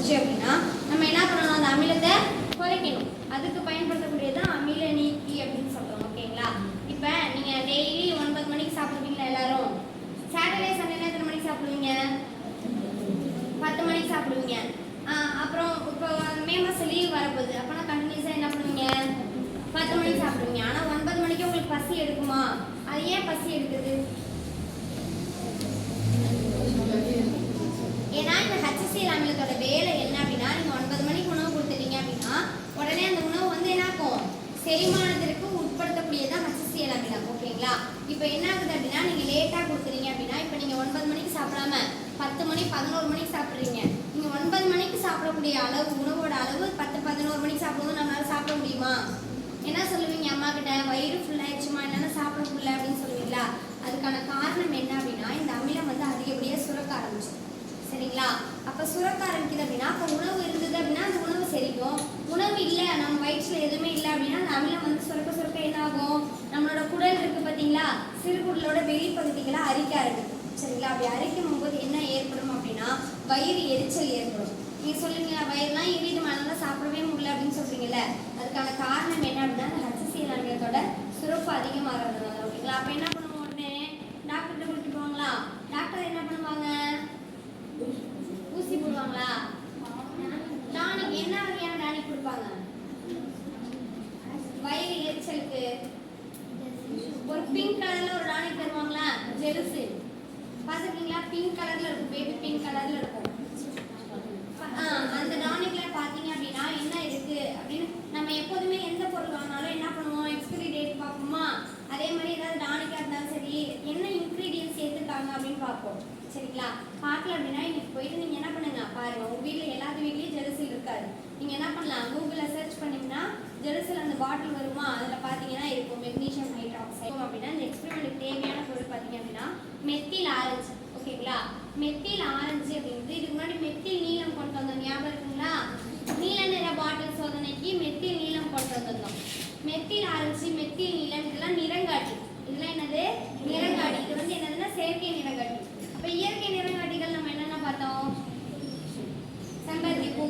வந்துருச்சு அப்படின்னா நம்ம என்ன பண்ணணும்? அந்த அமிலத்தை குறைக்கணும். அதுக்கு பயன்படுத்தக்கூடியது தான் அமில நீக்கி அப்படின்னு சொல்கிறோம் ஓகேங்களா? இப்போ நீங்கள் டெய்லி ஒன்பது மணிக்கு சாப்பிடுவீங்களா எல்லாரும்? சாட்டர்டே சண்டே எத்தனை மணிக்கு சாப்பிடுவீங்க? பத்து மணிக்கு சாப்பிடுவீங்க. அப்புறம் இப்போ மே மாதம் லீவ் வரப்போகுது. அப்போனா கண்டினியூஸாக என்ன பண்ணுவீங்க? பத்து மணிக்கு சாப்பிடுவீங்க. ஆனால் ஒன்பது மணிக்கு உங்களுக்கு பசி எடுக்குமா? அது ஏன் பசி எடுக்குது? ஏன்னா இந்த ஹச்சிசிஎல் அமிலத்தோட வேலை என்ன அப்படின்னா நீங்கள் ஒன்பது மணிக்கு உணவு கொடுத்துட்டீங்க அப்படின்னா உடனே அந்த உணவு வந்து என்ன ஆகும் செரிமானத்திற்கு உட்படுத்தக்கூடியதான் ஹச்சிசிஎல் அமிலம் ஓகேங்களா இப்போ என்ன ஆகுது அப்படின்னா நீங்கள் லேட்டாக கொடுக்குறீங்க அப்படின்னா இப்போ நீங்கள் ஒன்பது மணிக்கு சாப்பிடாம பத்து மணி பதினோரு மணிக்கு சாப்பிட்றீங்க நீங்கள் ஒன்பது மணிக்கு சாப்பிடக்கூடிய அளவு உணவோட அளவு பத்து பதினோரு மணிக்கு சாப்பிடும்போது நம்மளால சாப்பிட முடியுமா? என்ன சொல்லுவீங்க அம்மா கிட்ட? வயிறு ஃபுல்லாகிடுச்சுமா என்னால் சாப்பிட முடியல அப்படின்னு சொல்லுவீங்களா? அதுக்கான காரணம் என்ன அப்படின்னா இந்த அமிலம் வந்து அதிகப்படியாக சுரக்க ஆரம்பிச்சு சரிங்களா? அப்போ சுரக்க ஆரம்பிக்குது அப்படின்னா அப்போ உணவு இருந்தது அப்படின்னா அந்த உணவு செரிக்கும். உணவு இல்லை நம்ம வயிற்றுல எதுவுமே இல்லை அப்படின்னா அந்த அமிலம் வந்து சுரக்க சுரக்க என்ன ஆகும் நம்மளோட குடல் இருக்கு பார்த்தீங்களா சிறுகுடலோட வெளிப்பகுதிகளை அரிக்க ஆரம்பிக்கும். சரிங்களா? அப்படி அரிக்கும் போது என்ன ஏற்படும் அப்படின்னா வயிறு எரிச்சல் ஏற்படும் நீங்க சொல்லுங்க வயிறுலாம் எரியுது நல்லா சாப்பிடவே முடியல அப்படின்னு சொல்றீங்கல்ல அதுக்கான காரணம் என்ன அப்படின்னா அந்த ஹச்சிசிஎல் அமிலத்தோட அதிகமாக இருந்தது ஓகேங்களா? அப்போ என்ன பண்ணுவோம் உடனே? டாக்டர்கிட்ட கூட்டிட்டு போவாங்களா? டாக்டர் என்ன பண்ணுவாங்க? ஊசி போடுவாங்களா? டானிக் என்ன வகையான டானிக் கொடுப்பாங்க? வயிறு எரிச்சலுக்கு. ஒரு பிங்க் கலர்ல ஒரு டானிக் தருவாங்களா? ஜெலுசு. பார்த்துருக்கீங்களா? பிங்க் கலர்ல இருக்கும் பேபி பிங்க் கலர்ல இருக்கும் ஆ, அந்த டானிக்ல பாத்தீங்க அப்படின்னா என்ன இருக்கு அப்படின்னு நம்ம எப்போதுமே எந்த பொருள் வாங்கினாலும் என்ன பண்ணுவோம் எக்ஸ்பிரி டேட் பார்ப்போமா அதே மாதிரி ஏதாவது டானிக்கா இருந்தாலும் சரி என்ன இன்க்ரீடியன்ஸ் சேர்த்துருக்காங்க அப்படின்னு பார்ப்போம். சரிங்களா? பார்க்கல அப்படின்னா இன்னைக்கு போயிட்டு நீங்க என்ன பண்ணுங்க? பாருங்க உங்க வீட்டில் எல்லாத்து வீட்லயும் ஜெலுசில் இருக்காது. நீங்க என்ன பண்ணலாம்? கூகுள்ல சர்ச் பண்ணீங்கன்னா ஜெலுசில் அந்த பாட்டில் வருமா? அதுல பாத்தீங்கன்னா இருக்கும் மெக்னீஷியம் ஹைட்ராக்சைடு அப்படின்னா இந்த எக்ஸ்பெரிமெண்ட்டுக்கு தேவையான பொருள் பாத்தீங்க அப்படின்னா மெத்தில் ஆரஞ்சு ஓகேங்களா மெத்தில் ஆரஞ்சு அப்படின்றது இதுக்கு முன்னாடி மெத்தில் நீளம் கொண்டு வந்த ஞாபகம் இருக்குங்களா நீல நிற பாட்டில் சோதனைக்கு மெத்தில் நீலம் கொண்டு வந்திருந்தோம் மெத்தில் ஆரஞ்சு மெத்தில் நீலம் இதெல்லாம் நிறங்காட்டி இதெல்லாம் என்னது நிறங்காட்டி இது வந்து என்னதுன்னா செயற்கை நிறங்காட்டி அப்ப இயற்கை நிறங்காட்டிகள் நம்ம என்னென்ன பார்த்தோம் செம்பருத்தி பூ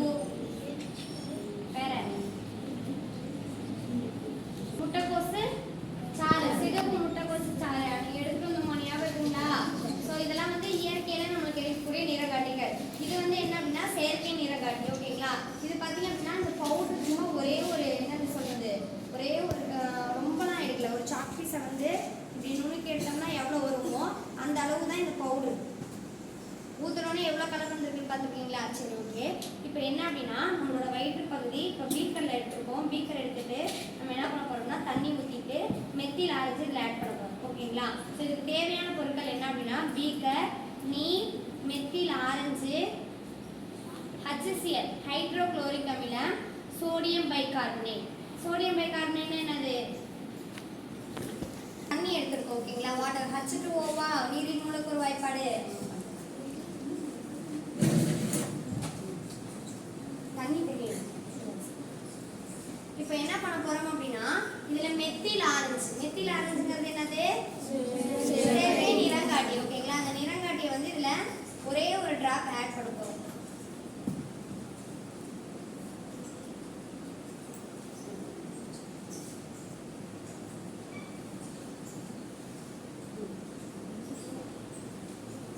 வேற முட்டைக்கோசு சாறு சிகப்பு முட்டைக்கோசு சாறு நீங்க எடுத்துட்டு வந்தோமா ஞாபகம் இருக்குங்களா ஸோ இதெல்லாம் வந்து இயற்கையில நமக்கு கிடைக்கக்கூடிய நிறகாட்டிகள் இது வந்து என்ன அப்படின்னா செயற்கை நிறகாட்டி ஓகேங்களா இது பார்த்தீங்க அப்படின்னா இந்த பவுடர் சும்மா ஒரே ஒரு என்னது சொல்றது ஒரே ஒரு அஹ், ரொம்பலாம் எடுக்கல ஒரு சாக் பீஸை வந்து இப்படி நுணுக்கி எடுத்தோம்னா எவ்வளோ வருமோ அந்த அளவு தான் இந்த பவுடர் ஊத்துறோன்னே எவ்வளோ கலர் வந்திருக்குன்னு பார்த்துருக்கீங்களா? சரி ஓகே இப்போ என்ன அப்படின்னா நம்மளோட வயிற்று பகுதி இப்போ பீக்கரில் எடுத்துருக்கோம். பீக்கர் எடுத்துகிட்டு நம்ம என்ன பண்ண போகிறோம்னா தண்ணி ஊற்றிட்டு மெத்தில் அரைச்சி இதில் ஆட் பண்ண போகிறோம் ஓகேங்களா? ஸோ இதுக்கு தேவையான பொருட்கள் என்ன அப்படின்னா பீக்கர் நீர் மெத்தில் ஆரஞ்சு ஹச்சிசிஎல் ஹைட்ரோக்ளோரிக் அமிலம் சோடியம் பைகார்பனேட் சோடியம் பைகார்பனேட் என்னது? தண்ணி எடுத்துருக்கோம் ஓகேங்களா? வாட்டர் ஹச் டூ ஓவா நீரின் மூலக்கூறு வாய்ப்பாடு தண்ணி தெரியும் இப்போ என்ன பண்ண போறோம் அப்படின்னா இதுல மெத்தில் ஆரஞ்சு மெத்தில் ஆரஞ்சுங்கிறது என்னது? நிறங்காட்டி. ஓகேங்களா? அந்த நிறங்காட்டியை வந்து இதுல ஒரே ஒரு டிராப் ஆட் பண்ண போறோம்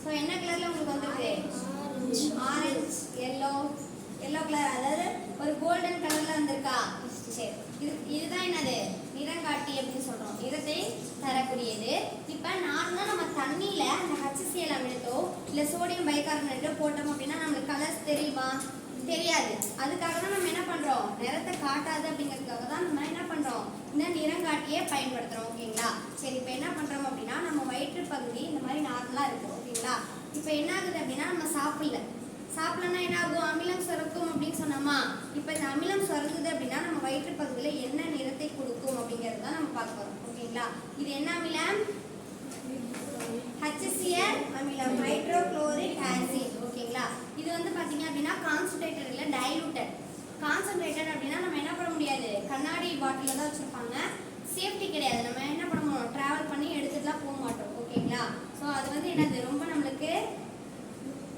ஸோ என்ன கலர்ல உங்களுக்கு வந்துருக்கு ஆரஞ்சு எல்லோ எல்லோ கலர் அதாவது ஒரு கோல்டன் கலர்ல வந்திருக்கா? சரி இது இதுதான் என்னது? நிறங்காட்டி அப்படின்னு சொல்றோம். நிறத்தை தரக்கூடியது. இப்போ நார்மலாக நம்ம தண்ணியில அந்த ஹச்சிசிஎல் அமிலத்தோ இல்லை சோடியம் பைகார்பனேட்டோ போட்டோம் அப்படின்னா நம்மளுக்கு கலர்ஸ் தெரியுமா? தெரியாது. அதுக்காக தான் நம்ம என்ன பண்றோம்? நிறத்தை காட்டாது அப்படிங்கிறதுக்காக தான் நம்ம என்ன பண்றோம்? இந்த நிறங்காட்டியை பயன்படுத்துறோம் ஓகேங்களா? சரி இப்போ என்ன பண்றோம் அப்படின்னா நம்ம வயிற்று பகுதி இந்த மாதிரி நார்மலா இருக்கும் ஓகேங்களா? இப்போ என்ன ஆகுது அப்படின்னா நம்ம சாப்பிடல. சாப்பிடலன்னா என்ன ஆகும் அமிலம் சுரக்கும் அப்படின்னு சொன்னோமா? இப்போ இந்த அமிலம் சுரக்குது அப்படின்னா நம்ம வயிற்று பகுதியில் என்ன நிறத்தை கொடுக்கும் அப்படிங்கிறது தான் நம்ம பார்க்க போறோம். ஓகேங்களா? இது என்ன அமிலம்? HCl அமிலம். ஹைட்ரோக்ளோரிக் ஆசிட் ஓகேங்களா? இது வந்து பார்த்தீங்க அப்படின்னா கான்சன்ட்ரேட்டர் இல்லை டைலூட்டட் கான்சன்ட்ரேட்டட் அப்படின்னா நம்ம என்ன பண்ண முடியாது? கண்ணாடி பாட்டிலில் தான் வச்சுருப்பாங்க. சேஃப்டி கிடையாது. நம்ம என்ன பண்ணுவோம் ட்ராவல் பண்ணி எடுத்துட்டுலாம் போக மாட்டோம். ஓகேங்களா? ஸோ அது வந்து என்னது? ரொம்ப நம்மளுக்கு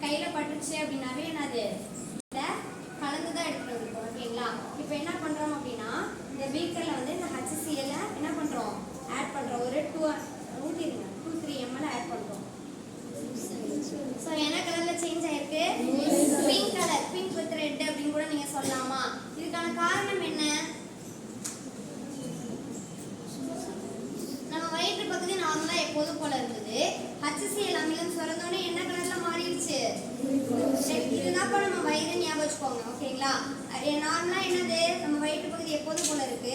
கையில் பட்டுச்சு அப்படின்னாவே நான் அது கலந்து தான் எடுத்துகிட்டு வந்துருக்கோம் ஓகேங்களா? இப்போ என்ன பண்ணுறோம் அப்படின்னா இந்த பீக்கரில் வந்து இந்த ஹச்சிசிஎல்லை என்ன பண்ணுறோம் ஆட் பண்ணுறோம் ஒரு டூ நூற்றி இருங்க டூ த்ரீ எம்எல் ஆட் பண்ணுறோம் ஸோ என்ன கலரில் சேஞ்ச் ஆயிருக்கு? Pink colour pink with red அப்படின்னு கூட நீங்கள் சொல்லலாமா? இதுக்கான காரணம் என்ன? நம்ம வயிற்று பகுதி நார்மலாக எப்போதும் போல இருந்தது. ஹச்சிசிஎல் அமிலம் சுரந்தோடனே நம்ம வயதன் ஞாபகம் வச்சுக்கோங்க ஓகேங்களா? நார்மலாக என்னது? நம்ம வயிற்று பகுதி எப்போதும் போல இருக்கு.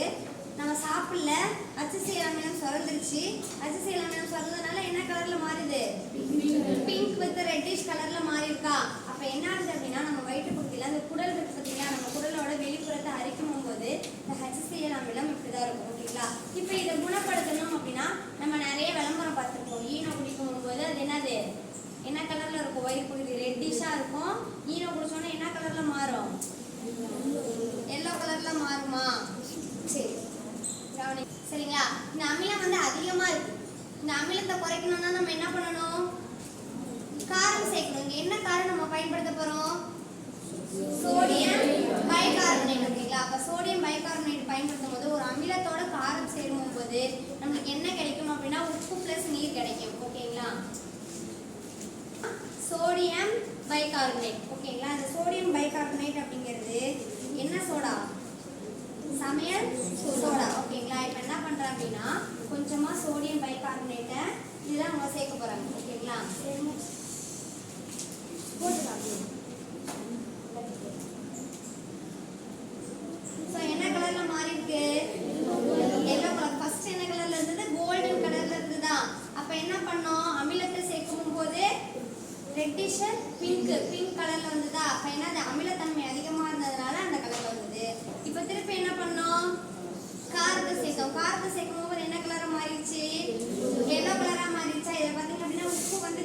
நம்ம சாப்பிடல அச்சிசையல் அமிலம் சுரந்துருச்சு. அச்சிசையல் அமிலம் சுரந்ததுனால என்ன கலர்ல மாறுது? பிங்க் வித் ரெட்டிஷ் கலர்ல மாறி இருக்கா அப்ப என்ன ஆகுது அப்படின்னா நம்ம வயிற்று பகுதியில அந்த குடல் இருக்கு பார்த்தீங்களா நம்ம குடலோட வெளிப்புறத்தை அரிக்கும் போது இந்த ஹச்சிசிஎல் அமிலம் இப்படிதான் இருக்கும் ஓகேங்களா இப்போ இதை குணப்படுத்தணும் அப்படின்னா நம்ம நிறைய விளம்பரம் பார்த்துருப்போம் ஈனோ குடிக்கும் போது அது என்னது என்ன கலர்ல இருக்கும் வயிறு பகுதி ரெட்டிஷா இருக்கும் ஈனோ குடிச்சோன்னா என்ன கலர்ல மாறும் எல்லோ கலர்ல மாறுமா சரி கவனி சரிங்களா? இந்த அமிலம் வந்து அதிகமா இருக்கு. இந்த அமிலத்தை குறைக்கணும்னா நம்ம என்ன பண்ணணும்? காரம் சேர்க்கணும். இங்க என்ன காரம் நம்ம பயன்படுத்த போறோம்? சோடியம் பைகார்பனேட் ஓகேங்களா? அப்ப சோடியம் பைகார்பனேட் பயன்படுத்தும் போது ஒரு அமிலத்தோட காரம் சேரும் போது நம்மளுக்கு என்ன கிடைக்கும் அப்படின்னா உப்பு பிளஸ் நீர் கிடைக்கும். ஓகேங்களா? சோடியம் பைகார்பனேட் ஓகேங்களா? இந்த சோடியம் பைகார்பனேட் அப்படிங்கிறது என்ன சோடா சமையல் சோடா ஓகேங்களா இப்போ என்ன பண்றேன் அப்படின்னா கொஞ்சமா சோடியம் பைகார்பனேட்டை இதுதான் அவங்க சேர்க்க போறாங்க ஓகேங்களா? போட்டுக்கலாம் ஸோ என்ன கலரில் மாறி இருக்கு எல்லோ கலர் ஃபர்ஸ்ட் என்ன கலரில் இருந்தது? கோல்டன் கலரில் இருந்ததா அப்போ என்ன பண்ணோம்? அமிலத்தை சேர்க்கும் போது ரெட்டிஷ் பிங்க் பிங்க் கலர்ல வந்ததா? அப்போ என்ன அமிலத்தன்மை அதிகமாக இருந்ததுனால அந்த கலரில் வந்தது. இப்போ திருப்பி என்ன பண்ணோம்? காரத்தை சேர்த்தோம். காரத்தை சேர்க்கும் போது என்ன கலரா மாறிடுச்சு எல்லோ கலரா மாறிடுச்சா இதை பார்த்தீங்க அப்படின்னா உப்பு வந்து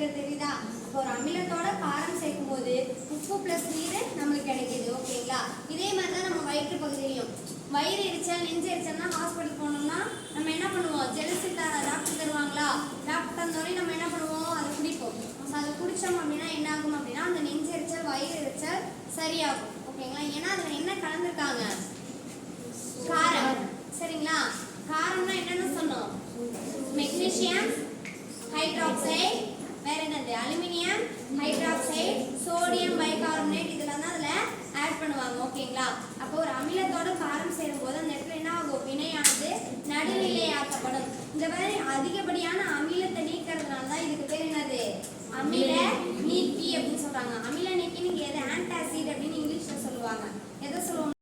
பீட் தெரியுதா இப்போ ஒரு அமிலத்தோட காரம் சேர்க்கும் போது உப்பு பிளஸ் நீர் நம்மளுக்கு கிடைக்குது ஓகேங்களா? இதே மாதிரி தான் நம்ம வயிற்று பகுதியிலையும் வயிறு எரிச்சல் நெஞ்சு எரிச்சல்னா ஹாஸ்பிட்டல் போனோம்னா நம்ம என்ன பண்ணுவோம்? ஜெலசி டாக்டர் தருவாங்களா? டாக்டர் தந்தோடனே நம்ம என்ன பண்ணுவோம்? அதை குடிப்போம். அதை குடித்தோம் அப்படின்னா என்ன ஆகும் அப்படின்னா அந்த நெஞ்சு எரிச்சல் வயிறு எரிச்சல் சரியாகும் ஓகேங்களா? ஏன்னா அதில் என்ன கலந்துருக்காங்க காரம் சரிங்களா காரம்னா என்னன்னு சொன்னோம் மெக்னீசியம் ஹைட்ராக்சைடு வேற என்னது அலுமினியம் ஹைட்ராக்சைடு சோடியம் பைகார்பனேட் இதெல்லாம் தான் அதில் ஆட் பண்ணுவாங்க ஓகேங்களா அப்போ ஒரு அமிலத்தோட காரம் சேரும்போது அந்த இடத்துல என்ன ஆகும் வினையானது நடுநிலையாக்கப்படும் இந்த மாதிரி அதிகப்படியான அமிலத்தை நீக்கிறதுனால தான் இதுக்கு பேர் என்னது? அமில நீக்கி அப்படின்னு சொல்றாங்க. அமில